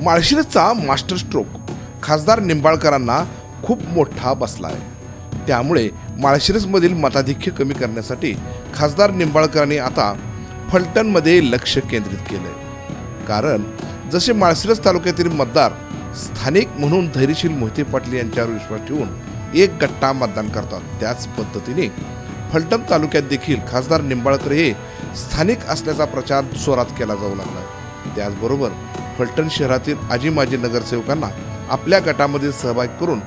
माळशिरसचा master stroke खासदार निंबाळकरांना खूप मोठा बसला आहे त्यामुळे माळशिरसमधील मताधिक्य कमी करण्यासाठी खासदार निंबाळकरांनी आता फलटणमध्ये लक्ष केंद्रित केलंय. कारण जसे माळशिरस तालुक्यातील मतदार स्थानिक म्हणून धैर्यशील मोहिते पाटील यांच्यावर विश्वास ठेवून एक गट्टा मतदान करतात त्याच पद्धतीने फलटण तालुक्यात देखील खासदार निंबाळकर हे स्थानिक असल्याचा प्रचार जोरात केला जाऊ लागला त्याचबरोबर फलटण शहरातील आजी माजी नगरसेवकांना आपल्या गटामध्ये सहभाग करून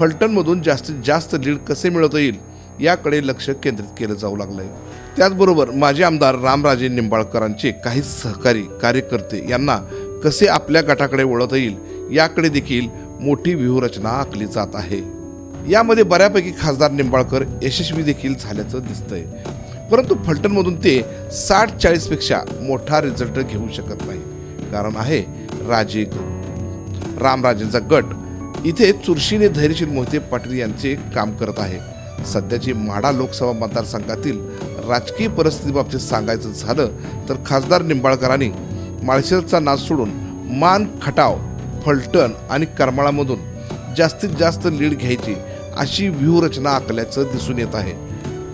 फलटणमधून जास्तीत जास्त लीड कसे मिळवता येईल याकडे लक्ष केंद्रित केलं जाऊ लागलंय. त्याचबरोबर माजी आमदार रामराजे निंबाळकरांचे काही सहकारी कार्यकर्ते यांना कसे आपल्या गटाकडे वळवता येईल याकडे देखील मोठी व्यूहरचना आखली जात आहे. यामध्ये बऱ्यापैकी खासदार निंबाळकर यशस्वी देखील झाल्याचं दिसतंय. परंतु फलटणमधून ते साठ चाळीसपेक्षा मोठा रिझल्ट घेऊ शकत नाही कारण आहे राजे ग्रुप रामराजेंचा गट. इथे चुरशीने धैर्यशील मोहिते पाटील यांचे काम करत आहे. सध्याची माढा लोकसभा मतदारसंघातील राजकीय परिस्थितीबाबतीत सांगायचं झालं तर खासदार निंबाळकरांनी माळशिरसचा नाच सोडून मान खटाव फलटण आणि करमाळामधून जास्तीत जास्त लीड घ्यायची अशी व्यूहरचना आखल्याचं दिसून येत आहे.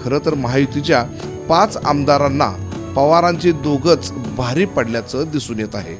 खरं तर महायुतीच्या पाच आमदारांना पवारांचे दोघंच भारी पडल्याचं दिसून येत आहे.